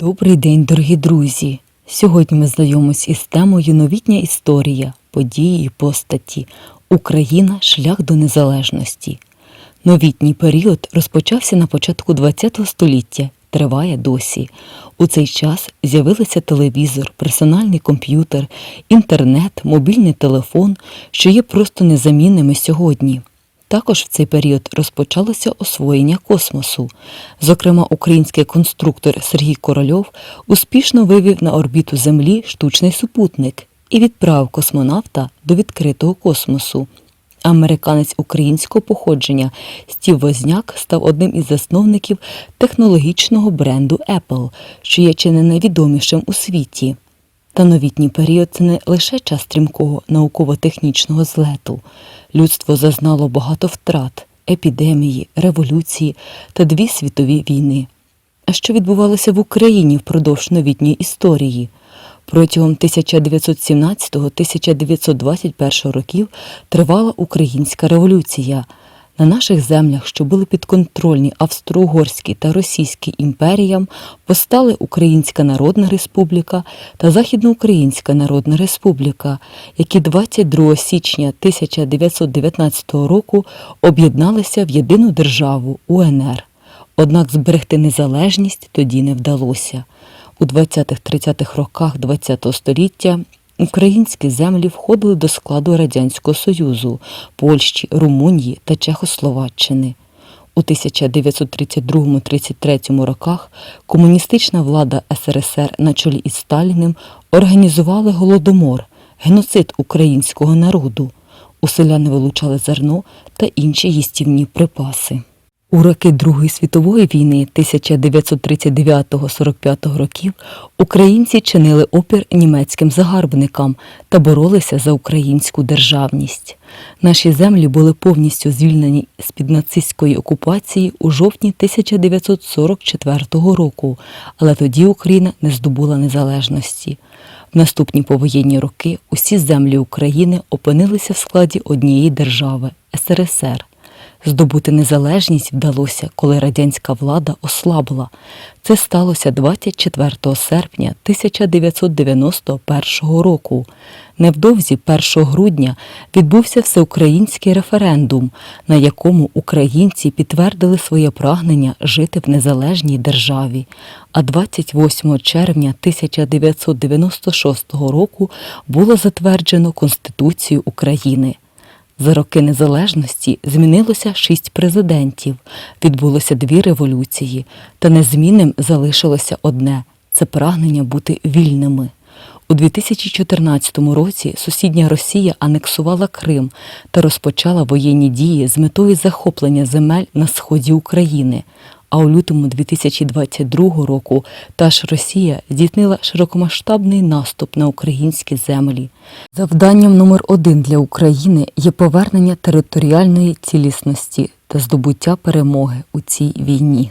Добрий день, дорогі друзі! Сьогодні ми знайомимось із темою Новітня історія, події і постаті Україна шлях до незалежності. Новітній період розпочався на початку ХХ століття, триває досі. У цей час з'явилися телевізор, персональний комп'ютер, інтернет, мобільний телефон, що є просто незамінними сьогодні. Також в цей період розпочалося освоєння космосу. Зокрема, український конструктор Сергій Корольов успішно вивів на орбіту Землі штучний супутник і відправив космонавта до відкритого космосу. Американець українського походження Стів Возняк став одним із засновників технологічного бренду Apple, що є чи не найвідомішим у світі. Та новітній період це не лише час стрімкого науково-технічного злету. Людство зазнало багато втрат, епідемії, революції та дві світові війни. А що відбувалося в Україні впродовж новітньої історії? Протягом 1917-1921 років тривала українська революція. На наших землях, що були підконтрольні Австро-Угорській та Російській імперіям, постали Українська Народна Республіка та Західноукраїнська Народна Республіка, які 22 січня 1919 року об'єдналися в єдину державу УНР. Однак зберегти незалежність тоді не вдалося. У 20-30-х роках ХХ століття українські землі входили до складу Радянського Союзу, Польщі, Румунії та Чехословаччини. У 1932-33 роках комуністична влада СРСР на чолі із Сталіним організували голодомор, геноцид українського народу. У селяни вилучали зерно та інші їстівні припаси. У роки Другої світової війни 1939-45 років українці чинили опір німецьким загарбникам та боролися за українську державність. Наші землі були повністю звільнені з-під нацистської окупації у жовтні 1944 року, але тоді Україна не здобула незалежності. В наступні повоєнні роки усі землі України опинилися в складі однієї держави СРСР. Здобути незалежність вдалося, коли радянська влада ослабла. Це сталося 24 серпня 1991 року. Невдовзі 1 грудня відбувся всеукраїнський референдум, на якому українці підтвердили своє прагнення жити в незалежній державі. А 28 червня 1996 року було затверджено Конституцію України. За роки незалежності змінилося шість президентів, відбулося дві революції, та незмінним залишилося одне це прагнення бути вільними. У 2014 році сусідня Росія анексувала Крим та розпочала воєнні дії з метою захоплення земель на сході України. А у лютому 2022 року та ж Росія здійснила широкомасштабний наступ на українські землі. Завданням номер один для України є повернення територіальної цілісності та здобуття перемоги у цій війні.